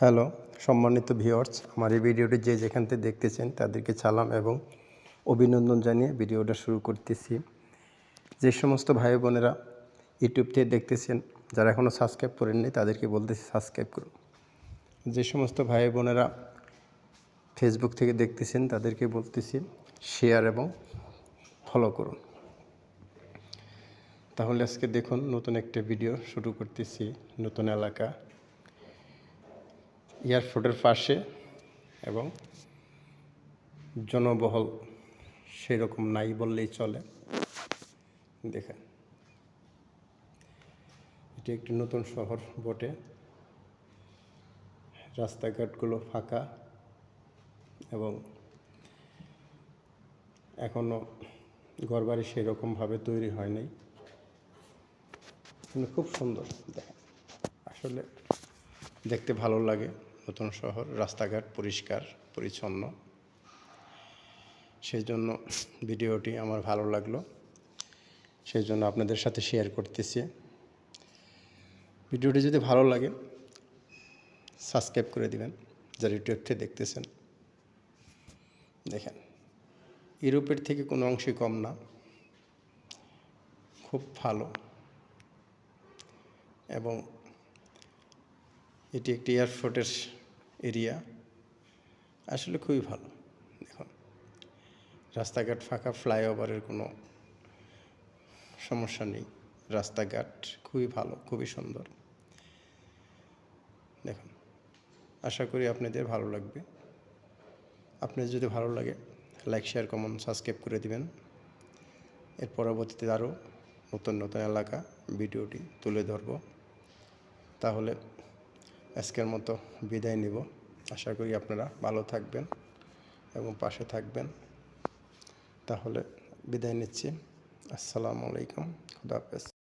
Hello, সম্মানিত viewers, আমার এই ভিডিওটি যে যেখান থেকে দেখতেছেন তাদেরকে সালাম এবং অভিনন্দন জানিয়ে ভিডিওটা শুরু করতেছি। যে সমস্ত ভাই বোনেরা ইউটিউব থেকে দেখতেছেন, যারা এখনও সাবস্ক্রাইব করেননি, তাদেরকে বলতেছি সাবস্ক্রাইব করুন। যে সমস্ত ভাই বোনেরা ফেসবুক থেকে দেখতেছেন, তাদেরকে বলতেছি শেয়ার এবং ফলো করুন। তাহলে আজকে দেখুন নতুন একটা ভিডিও শুরু করতেছি, নতুন এলাকা। এয়ারপোর্টের পাশে এবং জনবহল সেরকম নাই বললেই চলে। দেখেন। এটি একটি নতুন শহর বটে। রাস্তাঘাটগুলো ফাঁকা এবং এখনও ঘরবাড়ি সেরকমভাবে তৈরি হয়নি কিন্তু খুব সুন্দর। দেখেন। আসলে দেখতে ভালো লাগে। নতুন শহর, রাস্তাঘাট পরিষ্কার, পরিচ্ছন্ন। সেই জন্য ভিডিওটি আমার ভালো লাগল। সেই জন্য আপনাদের সাথে শেয়ার করতেছি। ভিডিওটি যদি ভালো লাগে সাবস্ক্রাইব করে দিবেন, যারা ইউটিউব থেকে দেখতেছেন। দেখেন, ইউরোপের থেকে কোনো অংশে কম না। খুব ভালো। এবং এটি একটি এয়ারপোর্টের এরিয়া আসলে খুবই ভালো, দেখুন। রাস্তাঘাট ফাঁকা ফ্লাইওভারের কোনো সমস্যা নেই। রাস্তাঘাট খুবই ভালো, খুবই সুন্দর। দেখুন, আশা করি আপনাদের ভালো লাগবে। আপনাদের যদি ভালো লাগে লাইক শেয়ার কমেন্ট সাবস্ক্রাইব করে দিবেন। এর পরবর্তীতে আরও নতুন নতুন এলাকা, ভিডিওটি তুলে ধরব। তাহলে আজকের মতো বিদায় নিব। আশা করি আপনারা ভালো থাকবেন এবং পাশে থাকবেন। তাহলে বিদায় নিচ্ছি। আসসালামু আলাইকুম। খুদা হাফেজ।